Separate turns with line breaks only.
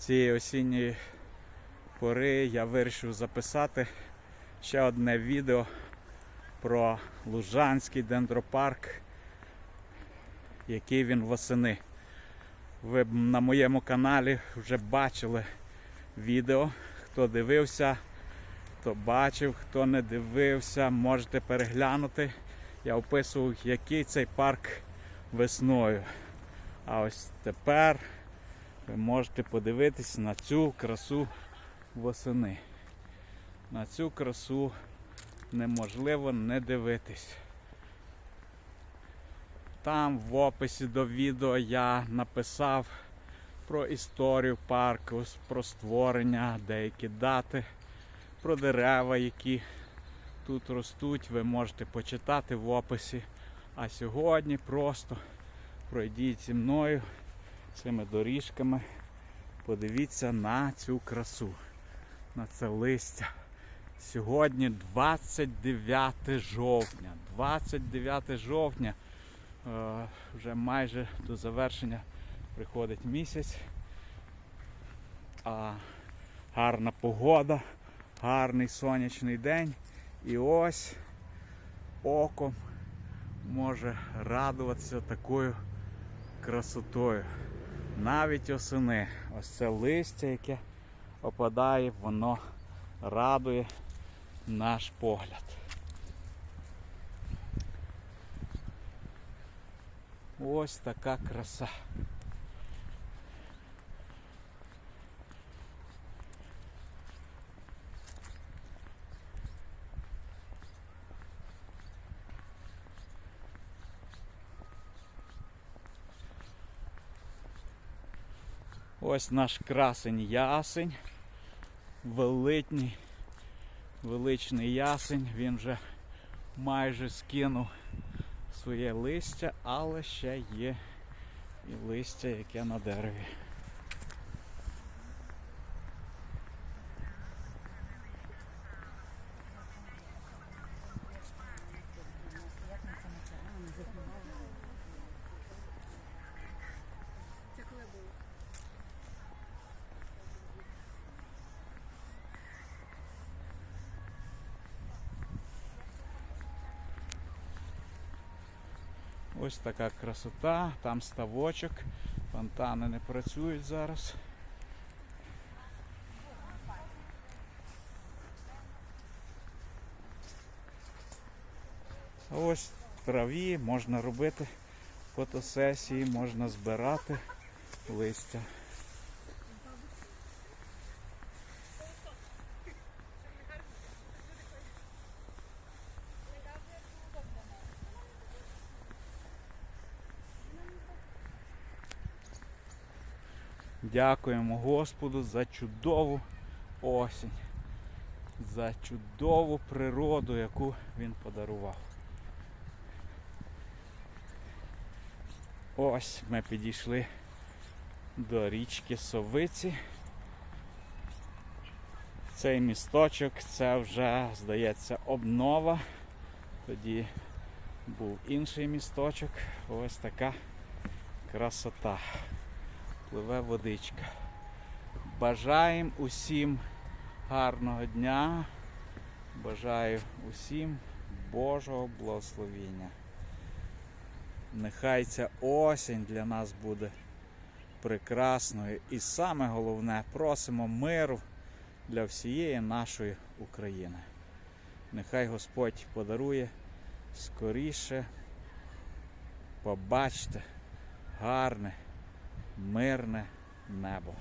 цієї осінньої пори я вирішив записати ще одне відео про Лужанський дендропарк, який він восени. Ви на моєму каналі вже бачили відео. Хто дивився, хто бачив, хто не дивився, можете переглянути. Я описував, який цей парк весною. А ось тепер ви можете подивитись на цю красу восени. На цю красу неможливо не дивитись. Там в описі до відео я написав про історію парку, про створення, деякі дати, про дерева, які тут ростуть. Ви можете почитати в описі. А сьогодні просто пройдіть зі мною цими доріжками. Подивіться на цю красу, на це листя. Сьогодні 29 жовтня. 29 жовтня. Е, вже майже до завершення приходить місяць. А гарна погода, гарний сонячний день. І ось оком може радуватися такою красотою. Навіть осени. Ось це листя, яке опадає, воно радує наш погляд. Ось така краса. Ось наш красень ясень, великий, величний ясень, він вже майже скинув своє листя, але ще є і листя, яке на дереві. Ось така красота, там ставочок, фонтани не працюють зараз. Ось траві можна робити фотосесії, можна збирати листя. Дякуємо Господу за чудову осінь, за чудову природу, яку він подарував. Ось ми підійшли до річки Совиці. Цей місточок це вже, здається, обнова. Тоді був інший місточок. Ось така красота. Пливе водичка. Бажаємо усім гарного дня. Бажаю усім Божого благословіння. Нехай ця осінь для нас буде прекрасною. І саме головне, просимо миру для всієї нашої України. Нехай Господь подарує скоріше побачте гарне, мирне небо.